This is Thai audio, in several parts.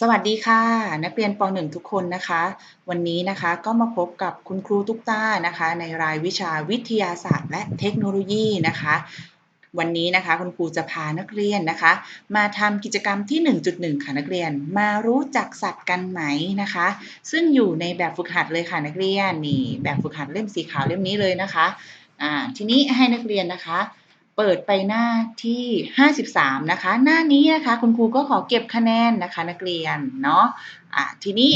สวัสดีค่ะ นักเรียนป .1 ทุกคนนะคะ วันนี้นะคะก็มาพบกับคุณครูตุ๊กตานะคะ ในรายวิชาวิทยาศาสตร์ และเทคโนโลยีนะคะ วันนี้นะคะคุณครูจะพานักเรียนนะคะ มาทำกิจกรรมที่ 1.1 ค่ะนักเรียนมารู้จักสัตว์กันไหมนะคะ ซึ่งอยู่ในแบบฝึกหัดเลยค่ะนักเรียนนี่แบบฝึกหัดเล่มสีขาวเล่มนี้เลยนะคะอ่าทีนี้ให้นักเรียนนะคะ เปิดไปหน้าที่ 53 นะคะ หน้านี้นะคะ คุณครูก็ขอเก็บคะแนนนะคะ นักเรียนเนาะะทีนี้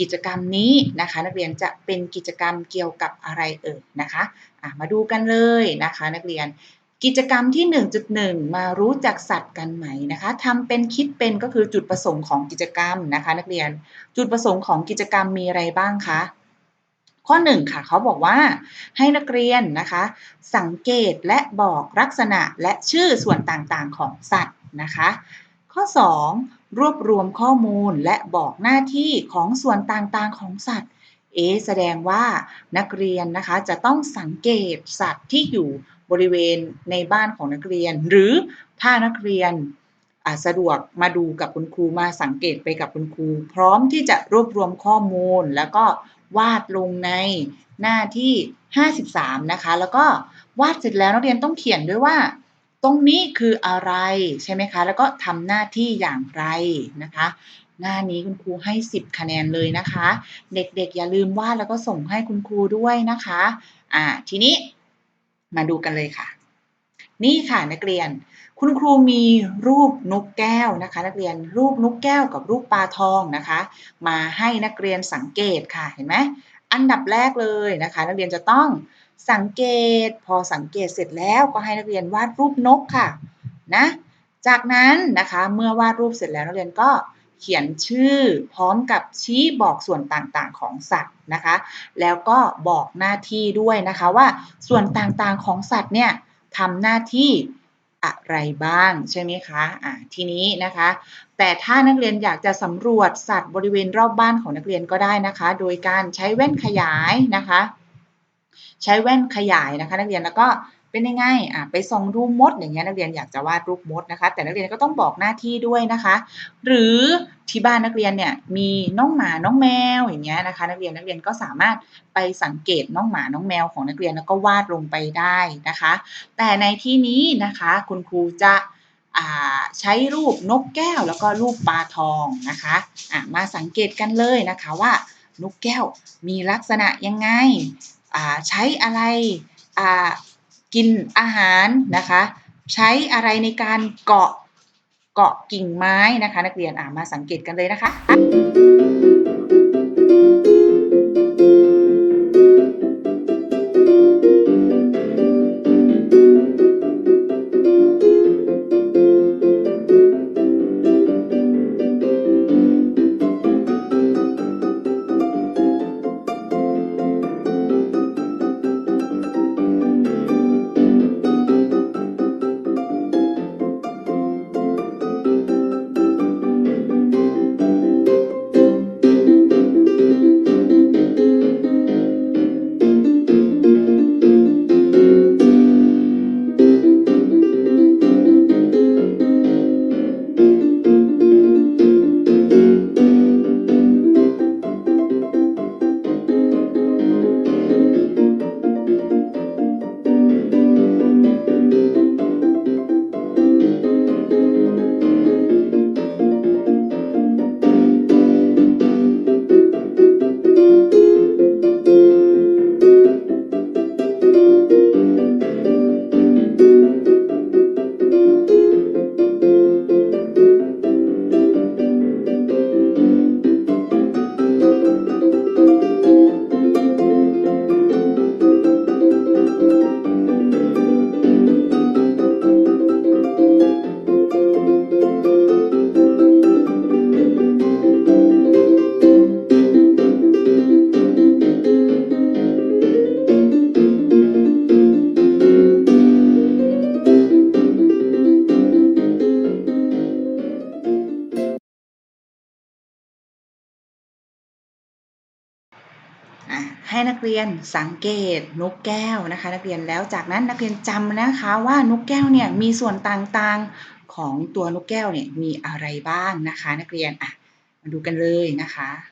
กิจกรรมนี้นะคะ นักเรียนจะเป็นกิจกรรมเกี่ยวกับอะไรเอ่ยนะคะะมาดูกันเลยนะคะ นักเรียนกิจกรรมที่ 1.1 มารู้จักสัตว์กันไหมนะคะทำเป็นคิดเป็นก็คือจุดประสงค์ของกิจกรรมนะคะ นักเรียนจุดประสงค์ของกิจกรรมมีอะไรบ้างคะ ข้อ1ค่ะเขาบอกว่าให้นักเรียนนะคะ สังเกตและบอกลักษณะและชื่อส่วนต่างๆของสัตว์นะคะ ข้อ 2 รวบรวมข้อมูลและบอกหน้าที่ของส่วนต่างๆของสัตว์เอแสดงว่านักเรียนนะคะจะต้องสังเกตสัตว์ที่อยู่บริเวณในบ้านของนักเรียน หรือถ้านักเรียนสะดวกมาดูกับคุณครูมาสังเกตไปกับคุณครู พร้อมที่จะรวบรวมข้อมูลแล้วก็ วาดลงในหน้าที่ 53 นะคะ แล้วก็วาดเสร็จแล้วนักเรียนต้องเขียนด้วยว่า ตรงนี้คืออะไรใช่ไหมคะ แล้วก็ทำหน้าที่อย่างไรนะคะ หน้านี้คุณครูให้ 10 คะแนนเลยนะคะ เด็กๆ อย่าลืมวาดแล้วก็ส่งให้คุณครูด้วยนะคะอ่าทีนี้มาดูกันเลยค่ะ นี่ค่ะนักเรียน คุณครูมีรูปนกแก้วนะคะ นักเรียนรูปนกแก้วกับรูปปลาทองนะคะ มาให้นักเรียนสังเกตค่ะเห็นไหมอันดับแรกเลยนะคะ นักเรียนจะต้องสังเกตพอสังเกตเสร็จแล้วก็ให้นักเรียนวาดรูปนกค่ะนะจากนั้นนะคะเมื่อวาดรูปเสร็จแล้วนักเรียนก็เขียนชื่อพร้อมกับชี้บอกส่วนต่างๆของสัตว์นะคะ แล้วก็บอกหน้าที่ด้วยนะคะว่าส่วนต่างๆของสัตว์เนี่ยทำหน้าที่ อะไรบ้างใช่ไหมคะอ่าทีนี้นะคะ แต่ถ้านักเรียนอยากจะสำรวจสัตว์บริเวณรอบบ้านของนักเรียนก็ได้นะคะ โดยการใช้แว่นขยายนะคะ ใช้แว่นขยายนะคะ นักเรียนแล้วก็ เป็นยังไงอะไปส่องรูปมดอย่างเงี้ยนักเรียนอยากจะวาดรูปมดนะคะ แต่นักเรียนก็ต้องบอกหน้าที่ด้วยนะคะ หรือที่บ้านนักเรียนเนี่ยมีน้องหมาน้องแมวอย่างเงี้ยนะคะ นักเรียนนักเรียนก็สามารถไปสังเกตน้องหมาน้องแมวของนักเรียนแล้วก็วาดลงไปได้นะคะ แต่ในที่นี้นะคะคุณครูจะใช้รูปนกแก้วแล้วก็รูปปลาทองนะคะะมาสังเกตกันเลยนะคะว่านกแก้วมีลักษณะยังไงใช้อะไร กินอาหารนะคะ ใช้อะไรในการเกาะเกาะกิ่งไม้นะคะ นักเรียนมาสังเกตกันเลยนะคะ เรียนสังเกตนกแก้วนะคะ นักเรียนแล้วจากนั้นนักเรียนจำนะคะว่านกแก้วเนี่ยมีส่วนต่างๆของตัวนกแก้วเนี่ยมีอะไรบ้างนะคะ นักเรียนอะมาดูกันเลยนะคะ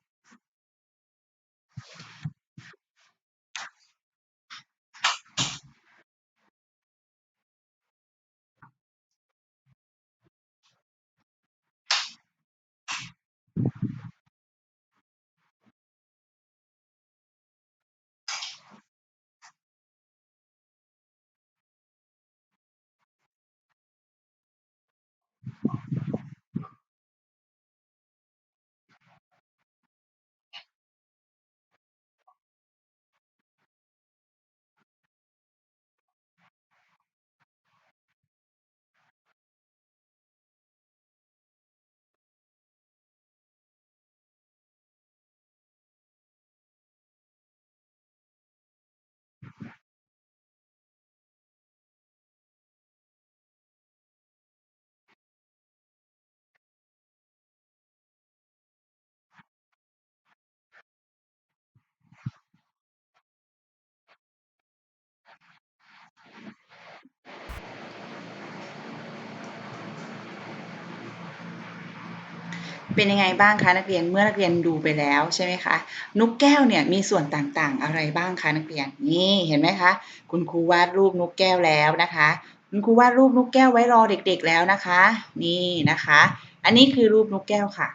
เป็นยังไงบ้างคะนักเรียนเมื่อนักเรียนดูไปแล้วใช่ไหมคะนกแก้วเนี่ยมีส่วนต่างๆ อะไรบ้างคะนักเรียนนี่เห็นไหมคะ คุณครูวาดรูปนกแก้วแล้วนะคะ คุณครูวาดรูปนกแก้วไว้รอเด็ก ๆแล้วนะคะ นี่นะคะ อันนี้คือรูปนกแก้วค่ะ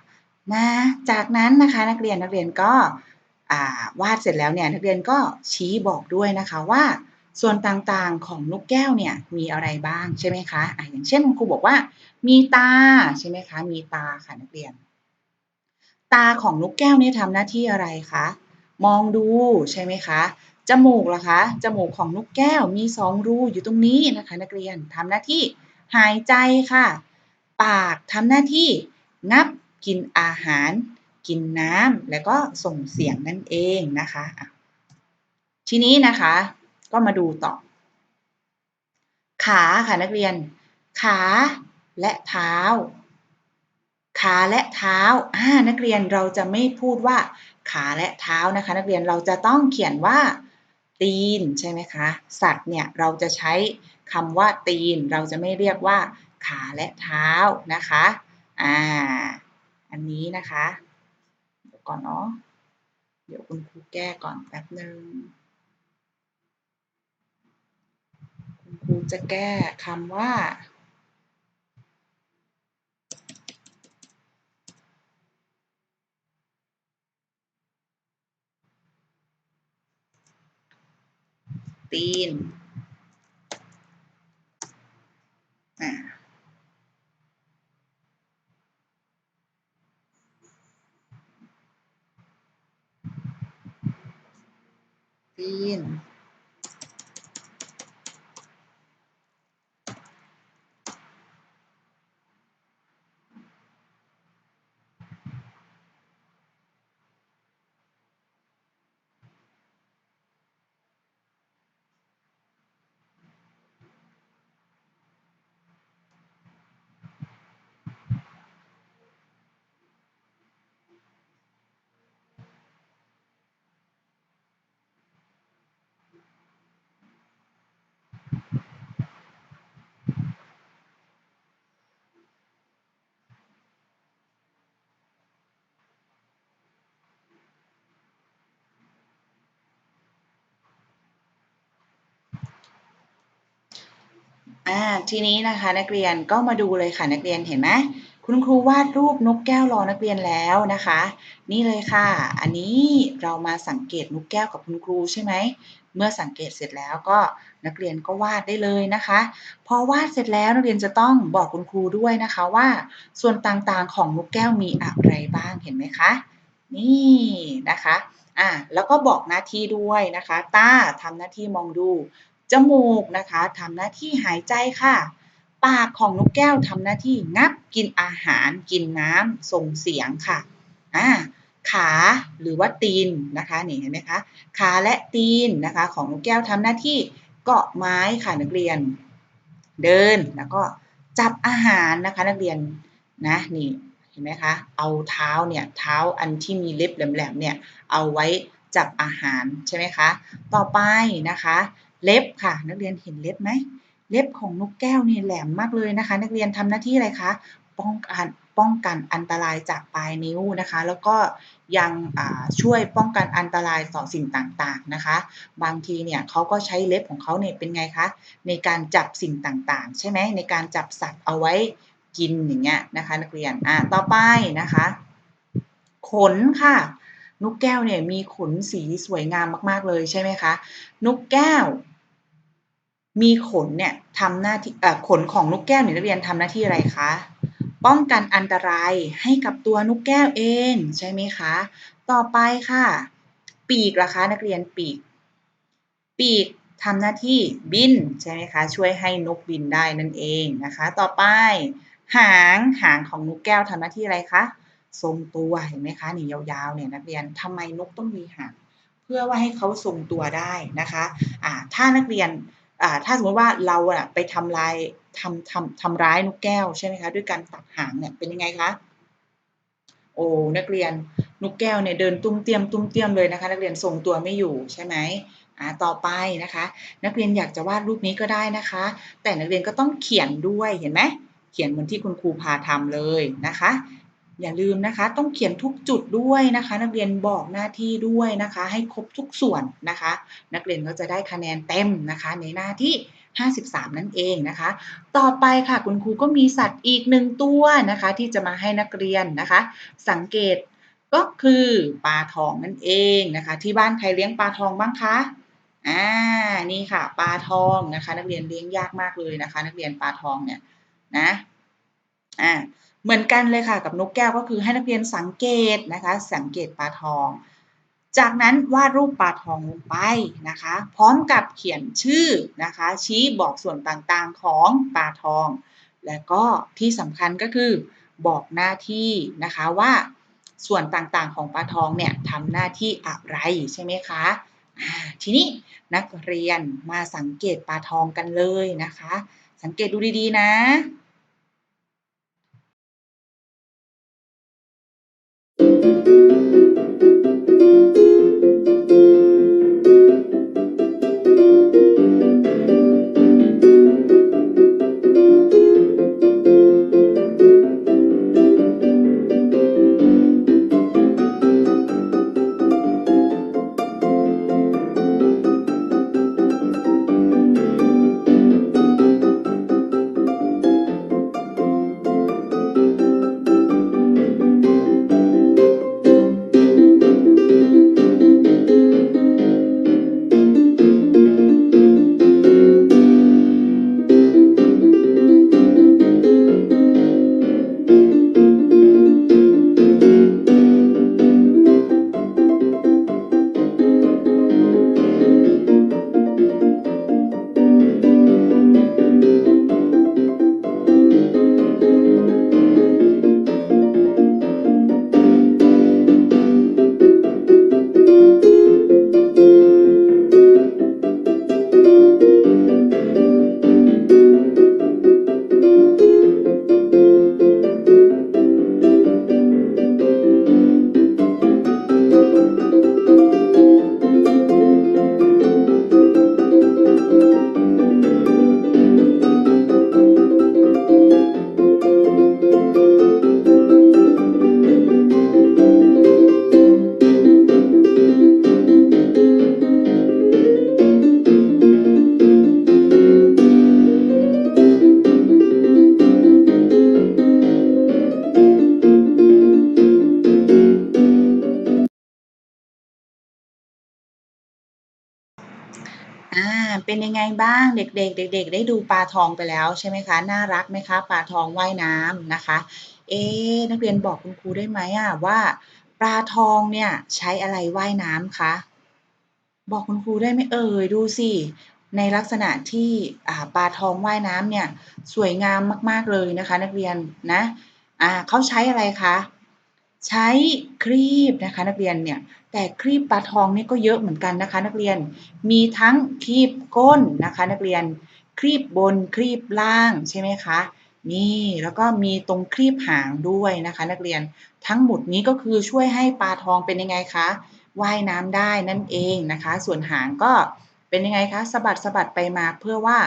นะจากนั้นนะคะนักเรียนนักเรียนก็วาดเสร็จแล้วเนี่ยนักเรียนก็ชี้บอกด้วยนะคะว่าส่วนต่างๆของนกแก้วเนี่ยมีอะไรบ้างใช่ไหมคะอะอย่างเช่นครูบอกว่า มีตาใช่ไหมคะ มีตาค่ะนักเรียน ตาของนกแก้วเนี่ยทำหน้าที่อะไรคะ มองดูใช่ไหมคะ จมูกล่ะคะ จมูกของนกแก้วมีสองรูอยู่ตรงนี้นะคะ นักเรียนทำหน้าที่หายใจค่ะ ปากทำหน้าที่งับกินอาหาร กินน้ำแล้วก็ส่งเสียงนั่นเองนะคะ ทีนี้นะคะ ก็มาดูต่อ ขาค่ะนักเรียน ขาและเท้า ขาและเท้าอ่านักเรียนเราจะไม่พูดว่าขาและเท้านะคะ นักเรียนเราจะต้องเขียนว่า ตีนใช่ไหมคะ สัตว์เนี่ยเราจะใช้คำว่าตีน เราจะไม่เรียกว่า ขาและเท้านะคะอ่าอันนี้นะคะเดี๋ยวก่อนเนาะเดี๋ยวคุณครูแก้ก่อนแป๊บหนึ่งคุณครูจะแก้คำว่า ตีนอ่าตีน อ่าทีนี้นะคะนักเรียนก็มาดูเลยค่ะนักเรียนเห็นไหมคุณครูวาดรูปนกแก้วรอนักเรียนแล้วนะคะ นี่เลยค่ะ อันนี้เรามาสังเกตนกแก้วกับคุณครูใช่ไหมเมื่อสังเกตเสร็จแล้วก็นักเรียนก็วาดได้เลยนะคะ พอวาดเสร็จแล้วนักเรียนจะต้องบอกคุณครูด้วยนะคะว่า ส่วนต่างๆของนกแก้วมีอะไรบ้างเห็นไหมคะนี่นะคะอ่าแล้วก็บอกหน้าที่ด้วยนะคะ ตาทำหน้าที่มองดู จมูกนะคะทำหน้าที่หายใจค่ะ ปากของนกแก้วทำหน้าที่งับกินอาหาร กินน้ำส่งเสียงค่ะอ่าขาหรือว่าตีนนะคะนี่เห็นไหมคะขาและตีนนะคะ ของนกแก้วทำหน้าที่เกาะไม้ค่ะนักเรียน เดินแล้วก็จับอาหารนะคะนักเรียนนะนี่เห็นไหมคะเอาเท้าเนี่ยเท้าอันที่มีเล็บแหลมๆเนี่ยเอาไว้จับอาหารใช่ไหมคะ ต่อไปนะคะ เล็บค่ะ นักเรียนเห็นเล็บไหม เล็บของนกแก้วนี่แหลมมากเลยนะคะ นักเรียนทำหน้าที่อะไรคะ ป้องกันป้องกันอันตรายจากปลายนิ้วนะคะ แล้วก็ยังช่วยป้องกันอันตรายต่อสิ่งต่างๆนะคะ บางทีเนี่ยเขาก็ใช้เล็บของเขาเนี่ยเป็นไงคะในการจับสิ่งต่างๆ ใช่ไหมในการจับสัตว์เอาไว้กินอย่างเงี้ยนะคะ นักเรียนอ่าต่อไปนะคะ ขนค่ะนกแก้วเนี่ยมีขนสีสวยงามมาก ๆ เลยใช่ไหมคะ นกแก้ว มีขนเนี่ยทำหน้าที่ขนของนกแก้วนักเรียนทำหน้าที่อะไรคะ ป้องกันอันตรายให้กับตัวนกแก้วเองใช่ไหมคะ ต่อไปค่ะ ปีกล่ะคะนักเรียนปีก ปีกทำหน้าที่บินใช่ไหมคะ ช่วยให้นกบินได้นั่นเองนะคะ ต่อไป หางหางของนกแก้วทำหน้าที่อะไรคะทรงตัวเห็นไหมคะนี่ยาวๆเนี่ยนักเรียนทำไมนกต้องมีหางเพื่อว่าให้เขาทรงตัวได้นะคะอ่าถ้านักเรียน ถ้าสมมติว่าเราอะไปทำลายทำทำทำร้ายนกแก้วใช่ไหมคะด้วยการตัดหางเนี่ยเป็นยังไงคะโอ้นักเรียนนกแก้วเนี่ยเดินตุ้มเตียมตุ้มเตียมเลยนะคะ นักเรียนทรงตัวไม่อยู่ใช่ไหมอ่าต่อไปนะคะ นักเรียนอยากจะวาดรูปนี้ก็ได้นะคะ แต่นักเรียนก็ต้องเขียนด้วยเห็นไหมเขียนเหมือนที่คุณครูพาทำเลยนะคะ อย่าลืมนะคะ ต้องเขียนทุกจุดด้วยนะคะ นักเรียนบอกหน้าที่ด้วยนะคะ ให้ครบทุกส่วนนะคะ นักเรียนก็จะได้คะแนนเต็มนะคะ ในหน้าที่ 53 นั่นเองนะคะ ต่อไปค่ะคุณครูก็มีสัตว์อีกหนึ่งตัวนะคะ ที่จะมาให้นักเรียนนะคะ สังเกตก็คือปลาทองนั่นเองนะคะ ที่บ้านใครเลี้ยงปลาทองบ้างคะอ่านี่ค่ะ ปลาทองนะคะ นักเรียนเลี้ยงยากมากเลยนะคะ นักเรียนปลาทองเนี่ยนะอ่า เหมือนกันเลยค่ะกับนกแก้วก็คือให้นักเรียนสังเกตนะคะ สังเกตปลาทอง จากนั้นวาดรูปปลาทองลงไปนะคะ พร้อมกับเขียนชื่อนะคะ ชี้บอกส่วนต่างๆของปลาทอง และก็ที่สำคัญก็คือบอกหน้าที่นะคะว่าส่วนต่างๆของปลาทองเนี่ยทำหน้าที่อะไรใช่ไหมคะทีนี้นักเรียนมาสังเกตปลาทองกันเลยนะคะ สังเกตดูดีๆนะ บ้างเด็กๆ เด็ก ๆ ได้ดูปลาทองไปแล้วใช่ไหมคะน่ารักไหมคะปลาทองว่ายน้ำนะคะ เอ๊นักเรียนบอกคุณครูได้ไหมอะว่าปลาทองเนี่ยใช้อะไรว่ายน้ำคะบอกคุณครูได้ไหมเอ่ยดูสิในลักษณะที่ปลาทองว่ายน้ำเนี่ยสวยงามมาก ๆ เลยนะคะ นักเรียนนะเขาใช้อะไรคะ ใช้ครีบนะคะนักเรียนเนี่ยแต่ครีบปลาทองนี่ก็เยอะเหมือนกันนะคะ นักเรียนมีทั้งครีบก้นนะคะ นักเรียนครีบบนครีบล่างใช่ไหมคะนี่แล้วก็มีตรงครีบหางด้วยนะคะ นักเรียนทั้งหมดนี้ก็คือช่วยให้ปลาทองเป็นยังไงคะว่ายน้ำได้นั่นเองนะคะ ส่วนหางก็เป็นยังไงคะสะบัดสะบัดไปมาเพื่อว่า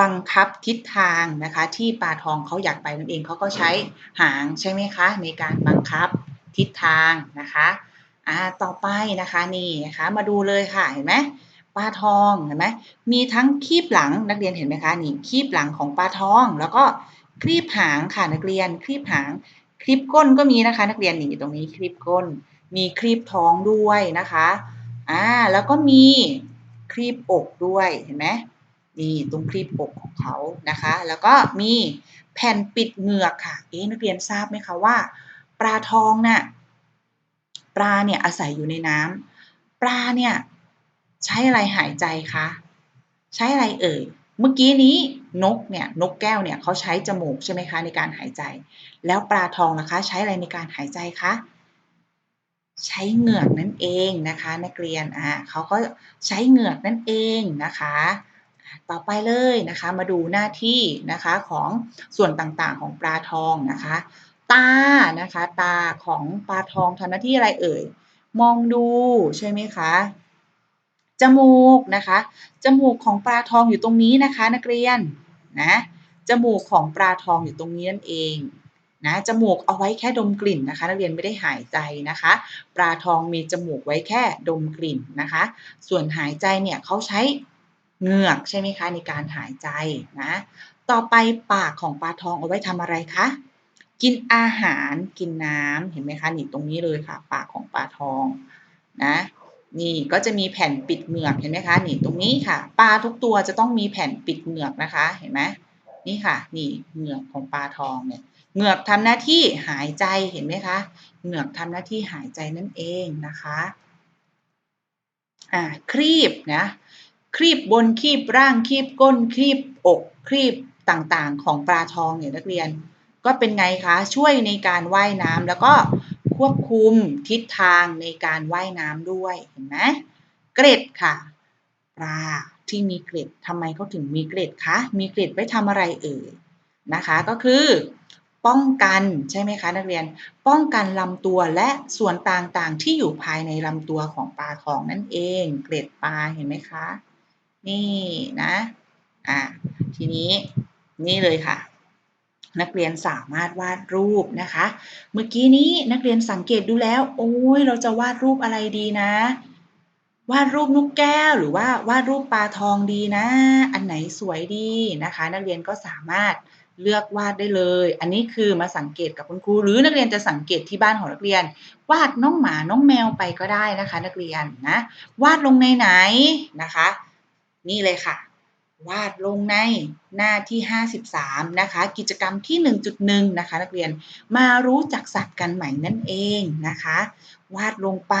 บังคับทิศทางนะคะ ที่ปลาทองเขาอยากไปนั่นเองเขาก็ใช้หางใช่ไหมคะ ในการบังคับทิศทางนะคะอ่าต่อไปนะคะนี่นะคะมาดูเลยค่ะเห็นไหมปลาทองเห็นไหมมีทั้งคีบหลังนักเรียนเห็นไหมคะนี่คีบหลังของปลาทอง แล้วก็คลีบหางค่ะนักเรียนคลีบหางคลิปก้นก็มีนะคะ นักเรียนนี่ตรงนี้คลิปก้น มีคลิปท้องด้วยนะคะอ่าแล้วก็มีคลิปอกด้วยเห็นไหม นี่ตรงคลิปอกของเขานะคะ แล้วก็มีแผ่นปิดเหงือกค่ะ เอ๊นักเรียนทราบไหมคะว่า ปลาทองน่ะปลาเนี่ยอาศัยอยู่ในน้ำปลาเนี่ยใช้อะไรหายใจคะใช้อะไรเอ่ยเมื่อกี้นี้นกเนี่ยนกแก้วเนี่ยเขาใช้จมูกใช่ไหมคะในการหายใจ แล้วปลาทองนะคะ ใช้อะไรในการหายใจคะใช้เหงือกนั่นเองนะคะ นักเรียนอ่าเขาก็ใช้เหงือกนั่นเองนะคะ ต่อไปเลยนะคะมาดูหน้าที่นะคะของส่วนต่างๆของปลาทองนะคะ ตานะคะตาของปลาทองทำหน้าที่อะไรเอ่ย มองดูใช่ไหมคะจมูกนะคะจมูกของปลาทองอยู่ตรงนี้นะคะ นักเรียนนะจมูกของปลาทองอยู่ตรงนี้นั่นเองนะจมูกเอาไว้แค่ดมกลิ่นนะคะ นักเรียนไม่ได้หายใจนะคะ ปลาทองมีจมูกไว้แค่ดมกลิ่นนะคะ ส่วนหายใจเนี่ยเขาใช้ เหงือกใช่ไหมคะในการหายใจนะ ต่อไปปากของปลาทองเอาไว้ทำอะไรคะ กินอาหารกินน้ำเห็นไหมคะนี่ตรงนี้เลยค่ะ ปากของปลาทองนะนี่ก็จะมีแผ่นปิดเหงือกเห็นไหมคะนี่ตรงนี้ค่ะ ปลาทุกตัวจะต้องมีแผ่นปิดเหงือกนะคะเห็นไหมนี่ค่ะ นี่เหงือกของปลาทองเนี่ยเหงือกทำหน้าที่หายใจเห็นไหมคะเหงือกทำหน้าที่หายใจนั่นเองนะคะอ่าครีบนะ ครีบบนครีบร่างครีบก้นครีบอกครีบต่างๆ ของปลาทองเนี่ยนักเรียน ก็เป็นไงคะช่วยในการว่ายน้ำแล้วก็ควบคุมทิศทางในการว่ายน้ำด้วยเห็นไหมเกร็ดค่ะปลาที่มีเกร็ดทำไมเขาถึงมีเกร็ดคะมีเกร็ดไว้ทำอะไรเอ่ยนะคะก็คือป้องกันใช่ไหมคะนักเรียนป้องกันลำตัวและส่วนต่างๆ ที่อยู่ภายในลำตัวของปลาทองนั่นเอง เกร็ดปลาเห็นไหมคะ นี่นะอะทีนี้นี่เลยค่ะ นักเรียนสามารถวาดรูปนะคะ เมื่อกี้นี้นักเรียนสังเกตดูแล้ว โอ้ยเราจะวาดรูปอะไรดีนะ วาดรูปนกแก้วหรือว่าวาดรูปปลาทองดีนะ อันไหนสวยดีนะคะ นักเรียนก็สามารถเลือกวาดได้เลย อันนี้คือมาสังเกตกับคุณครู หรือนักเรียนจะสังเกตที่บ้านของนักเรียน วาดน้องหมาน้องแมวไปก็ได้นะคะ นักเรียนนะ วาดลงในไหนนะคะ นี่เลยค่ะ วาดลงในหน้าที่ 53 นะคะ กิจกรรมที่ 1.1 นะคะ นักเรียนมารู้จักสัตว์กันใหม่นั่นเองนะคะ วาดลงไป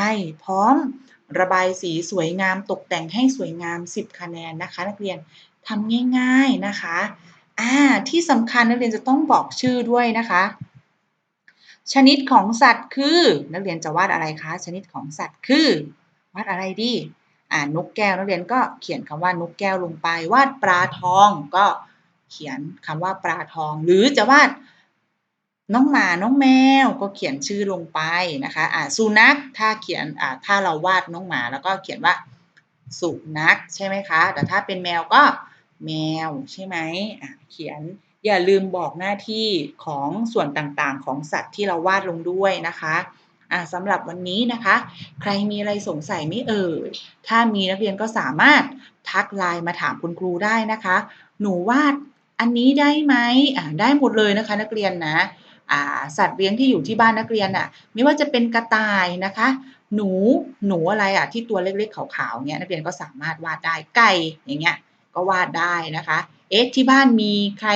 พร้อมระบายสีสวยงามตกแต่งให้สวยงาม 10 คะแนนนะคะ นักเรียนทำง่าย ๆนะคะอ่าที่สำคัญนักเรียนจะต้องบอกชื่อด้วยนะคะ ชนิดของสัตว์คือ นักเรียนจะวาดอะไรคะ ชนิดของสัตว์คือ วาดอะไรดี อ่านกแก้วนักเรียนก็เขียนคำว่านกแก้วลงไป วาดปลาทองก็เขียนคำว่าปลาทอง หรือจะวาดน้องหมาน้องแมวก็เขียนชื่อลงไปนะคะอ่าสุนัขถ้าเขียนอ่าถ้าเราวาดน้องหมาแล้วก็เขียนว่าสุนัขใช่ไหมคะ แต่ถ้าเป็นแมวก็แมวใช่ไหมอ่าเขียนอย่าลืมบอกหน้าที่ของส่วนต่างๆ ของสัตว์ที่เราวาดลงด้วยนะคะ อ่าสำหรับวันนี้นะคะ ใครมีอะไรสงสัยไม่เอ่ยถ้ามีนักเรียนก็สามารถทักไลน์มาถามคุณครูได้นะคะ หนูวาดอันนี้ได้ไหมอ่าได้หมดเลยนะคะ นักเรียนนะอ่าสัตว์เลี้ยงที่อยู่ที่บ้านนักเรียนอะ ไม่ว่าจะเป็นกระต่ายนะคะ หนูหนูอะไรอะที่ตัวเล็กๆขาวๆเนี่ยนักเรียนก็สามารถวาดได้ไก่อย่างเงี้ยก็วาดได้นะคะ เอ๊ะที่บ้านมีใคร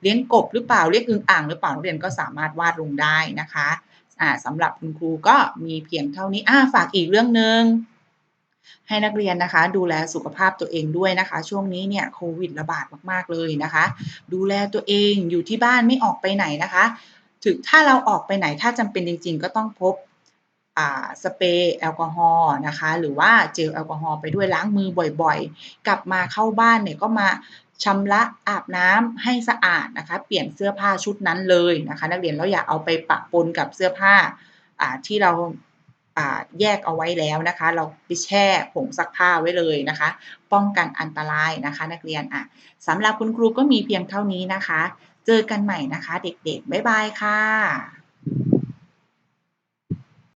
เลี้ยงกบหรือเปล่าเรียกอึ่งอ่างหรือเปล่านักเรียนก็สามารถวาดลงได้นะคะ อ่าสำหรับคุณครูก็มีเพียงเท่านี้อาฝากอีกเรื่องหนึ่งให้นักเรียนนะคะ ดูแลสุขภาพตัวเองด้วยนะคะ ช่วงนี้เนี่ยโควิดระบาดมากๆเลยนะคะ ดูแลตัวเองอยู่ที่บ้านไม่ออกไปไหนนะคะ ถึงถ้าเราออกไปไหนถ้าจำเป็นจริง ๆ ก็ต้องพกสเปรย์แอลกอฮอล์นะคะ หรือว่าเจลแอลกอฮอล์ไปด้วยล้างมือบ่อยๆ กลับมาเข้าบ้านเนี่ยก็มา ชำระอาบน้ำให้สะอาดนะคะ เปลี่ยนเสื้อผ้าชุดนั้นเลยนะคะ นักเรียนแล้วอย่าเอาไปปะปนกับเสื้อผ้าที่เราแยกเอาไว้แล้วนะคะ เราไปแช่ผงซักผ้าไว้เลยนะคะ ป้องกันอันตรายนะคะ นักเรียนอะสำหรับคุณครูก็มีเพียงเท่านี้นะคะ เจอกันใหม่นะคะ เด็กๆบ๊ายบายค่ะ